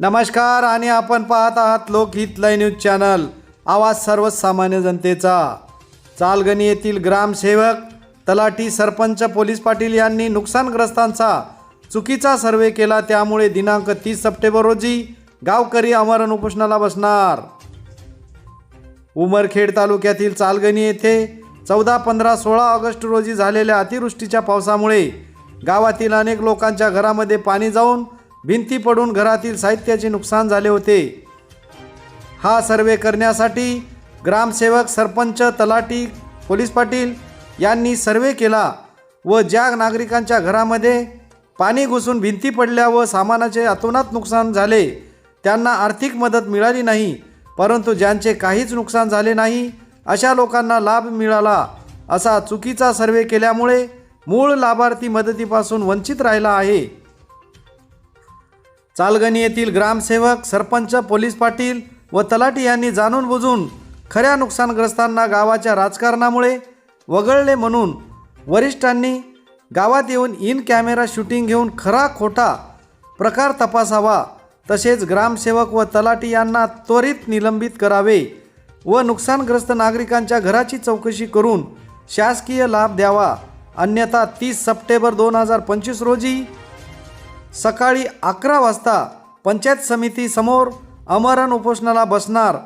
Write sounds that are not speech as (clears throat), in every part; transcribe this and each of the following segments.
नमस्कार आणि आपण पाहत आहात लोकहित लय न्यूज चॅनल. आवाज सर्वसामान्य जनतेचा. चालगणी येथील ग्रामसेवक तलाठी सरपंच पोलीस पाटील यांनी नुकसानग्रस्तांचा चुकीचा सर्वे केला. त्यामुळे दिनांक तीस सप्टेंबर रोजी गावकरी अमरण उपोषणाला बसणार. उमरखेड तालुक्यातील चालगणी येथे चौदा पंधरा सोळा ऑगस्ट रोजी झालेल्या अतिवृष्टीच्या पावसामुळे गावातील अनेक लोकांच्या घरामध्ये पाणी जाऊन भिंती पडून घरातील साहित्याचे नुकसान झाले होते. हा सर्वे करण्यासाठी ग्रामसेवक सरपंच तलाठी पोलीस पाटील यांनी सर्वे केला व ज्या नागरिकांच्या घरामध्ये पाणी घुसून भिंती पडल्या व सामानाचे अतोनात नुकसान झाले त्यांना आर्थिक मदत मिळाली नाही परंतु ज्यांचे काहीच नुकसान झाले नाही अशा लोकांना लाभ मिळाला. असा चुकीचा सर्वे केल्यामुळे मूळ लाभार्थी मदतीपासून वंचित राहिला आहे. चालगणी येथील ग्रामसेवक सरपंच पोलीस पाटील व तलाठी यांनी जाणून बुजून खऱ्या नुकसानग्रस्तांना गावाच्या राजकारणामुळे वगळले म्हणून वरिष्ठांनी गावात येऊन इन कॅमेरा शूटिंग घेऊन खरा खोटा प्रकार तपासावा तसेच ग्रामसेवक व तलाठी यांना त्वरित निलंबित करावे व नुकसानग्रस्त नागरिकांच्या घराची चौकशी करून शासकीय लाभ द्यावा. अन्यथा तीस सप्टेंबर दोन हजार पंचवीस रोजी सकाळी अकरा वाजता पंचायत समितीसमोर अमरण उपोषणाला बसणार.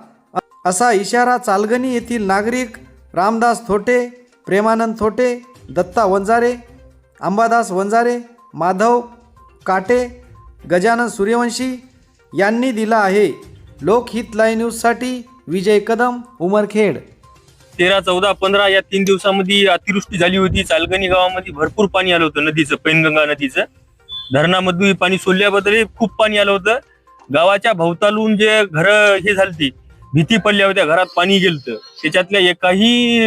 असा इशारा चालगणी येथील नागरिक रामदास थोटे प्रेमानंद थोटे दत्ता वंजारे अंबादास वंजारे माधव काटे गजानन सूर्यवंशी यांनी दिला आहे. लोकहित लाईव्ह न्यूजसाठी विजय कदम उमरखेड तेरा चौदा पंधरा या तीन दिवसामध्ये अतिवृष्टी झाली होती. चालगणी गावामध्ये भरपूर पाणी आलं होतं नदीचं पैनगंगा नदीचं. धरणामध्ये पाणी सोडल्याबद्दल खूप पाणी आलं होतं. गावाच्या भोवतालून जे घर हे झालती भीती पडल्या होत्या घरात पाणी गेलतं. त्याच्यातल्या एकाही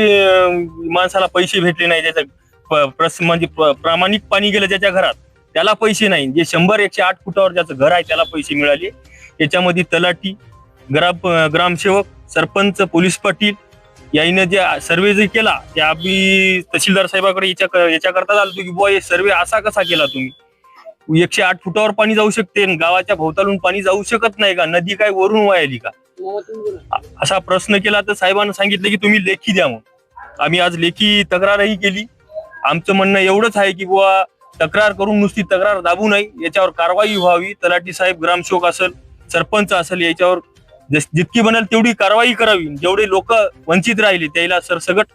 माणसाला पैसे भेटले नाही. त्याच्या म्हणजे प्रामाणिक पाणी गेलं त्याच्या घरात. त्याला पैसे नाही. जे शंभर एकशे आठ फुटावर ज्याचं घर आहे त्याला पैसे मिळाले. त्याच्यामध्ये तलाठी ग्राम ग्रामसेवक सरपंच पोलीस पाटील याईनं जे सर्वे जे केला ते आम्ही तहसीलदार साहेबाकडे याच्या याच्याकरता आलो की बुवा हे सर्वे असा कसा केला तुम्ही? एकशे आठ फुटावर पाणी जाऊ शकते आणि गावाच्या भोवतालून पाणी जाऊ शकत नाही का? नदी काय वरून वायली का? असा प्रश्न केला तर साहेबांना सांगितलं की तुम्ही लेखी द्या मग आम्ही आज लेखी तक्रारही केली. आमचं म्हणणं एवढंच आहे की बुवा तक्रार करून नुसती तक्रार दाबू नये. याच्यावर कारवाई व्हावी. तलाठी साहेब ग्रामसेवक असेल सरपंच असेल याच्यावर जितकी बनेल तेवढी कारवाई करावी. जेवढे लोक वंचित राहिले त्याला सरसगट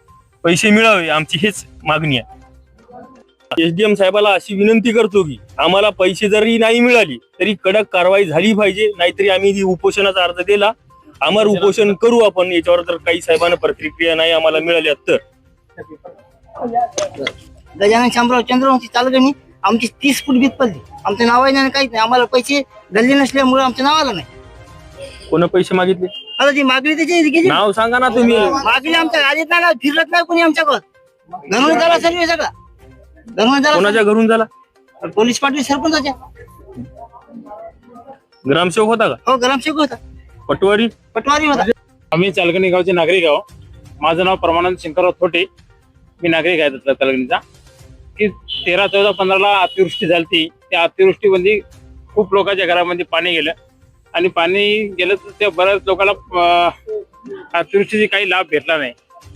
पैसे मिळावे. आमची हेच मागणी आहे. एसडीएम साहेबाला अशी विनंती करतो की आम्हाला पैसे जरी नाही मिळाली तरी कडक कारवाई झाली पाहिजे नाहीतरी आम्ही उपोषणाचा अर्ज दिला. आमर उपोषण करू आपण याच्यावर जर काही साहेबांना प्रतिक्रिया नाही आम्हाला मिळाल्या तर. गजानन शामराव चंद्रवंशी चालगणी आमची तीस फूट भीत पडली. आमचं नाव आहे नाही काहीच नाही. आम्हाला पैसे गल्ले नसल्यामुळे आमचं नाव आलं नाही. कोण पैसे मागितले? आता ती मागणी त्याची नाव सांगा ना तुम्ही. मागणी आमच्या गाडीत नाही फिरत नाही कोणी आमच्याकडं. धनुष झाला सर्व सगळा. कोणाच्या घरून झाला? पोलीस पाटील सरपंचाच्या. ग्रामसेवक होता का? हो ग्रामसेवक होता. पटवारी? पटवारी होता. आम्ही चालगणी गावचे नागरिक आहो. माझं नाव परमानंद शंकरराव थोटे. मी नागरिक आहे तिथला चालगणीचा. की तेरा चौदा पंधराला अतिवृष्टी झाली त्या अतिवृष्टीमध्ये खूप लोकांच्या घरामध्ये पाणी गेलं. आणि पाणी गेलं तर त्या बऱ्याच लोकांना अं, अतिवृष्टीचा काही लाभ भेटला नाही.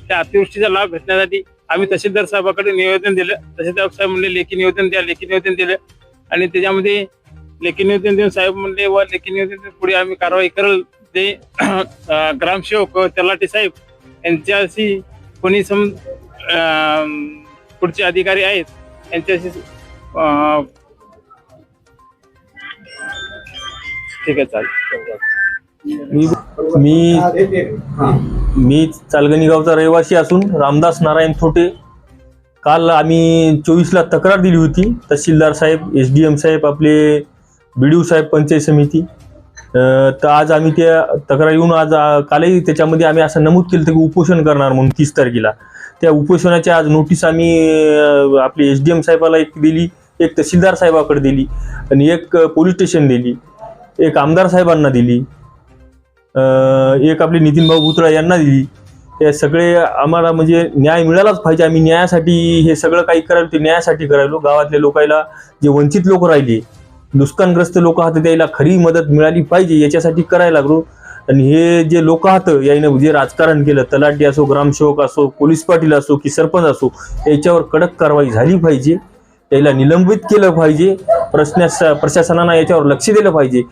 त्या अतिवृष्टीचा लाभ भेटण्यासाठी आम्ही तहसीलदार साहेबाकडे निवेदन दिलं. तहसीलदार साहेब म्हणले लेखी निवेदन द्या लेखी निवेदन दिलं. आणि त्याच्यामध्ये लेखी निवेदन देऊन साहेब म्हणले व लेखी निवेदन देऊन पुढे आम्ही कारवाई करेल. ते (clears throat) ग्रामसेवक तलाठी साहेब यांच्याशी कोणी सम पुढचे अधिकारी आहेत यांच्याशी ठीक आहे चालेल. मी मी चालगणी गावचा रहिवासी असून रामदास नारायण थोटे. काल आम्ही चोवीसला तक्रार दिली होती. तहसीलदार साहेब एस डी एम साहेब आपले बी साहेब पंचायत समिती. तर आज आम्ही त्या तक्रार येऊन आज कालही त्याच्यामध्ये आम्ही असं नमूद केलं की उपोषण करणार म्हणून तीस तारखेला. त्या उपोषणाच्या आज नोटीस आम्ही आपले एस डी एम साहेबाला एक दिली एक तहसीलदार साहेबाकडे दिली आणि एक पोलीस स्टेशन दिली एक आमदार साहेबांना दिली. एक आपले नितीन भाऊ बुतळा यांना दिली. हे सगळे आम्हाला म्हणजे न्याय मिळालाच पाहिजे. आम्ही न्यायासाठी हे सगळं काही करायला ते न्यायासाठी करायलो. गावातल्या लोकायला जे वंचित लोक राहिले नुकसानग्रस्त लोक आहात त्याला खरी मदत मिळाली पाहिजे. याच्यासाठी करायला लागलो. आणि हे जे लोक आहात याने जे राजकारण केलं तलाठी असो ग्रामसेवक असो पोलीस पाटील असो की सरपंच असो याच्यावर कडक कारवाई झाली पाहिजे. त्याला निलंबित केलं पाहिजे. प्रश्न प्रशासनानं याच्यावर लक्ष दिलं पाहिजे.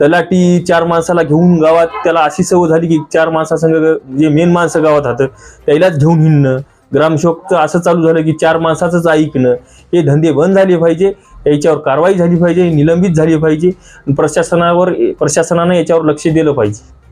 तलाटी चार माणसाला घेऊन गावात त्याला अशी सवय झाली की चार माणसासंग जे मेन माणसं गावात हात त्यालाच घेऊन हिंडणं. ग्रामसेवकचं असं चालू झालं की चार माणसाचंच ऐकणं. हे धंदे बंद झाले पाहिजे याच्यावर कारवाई झाली पाहिजे निलंबित झाली पाहिजे प्रशासनावर प्रशासनानं याच्यावर लक्ष दिलं पाहिजे.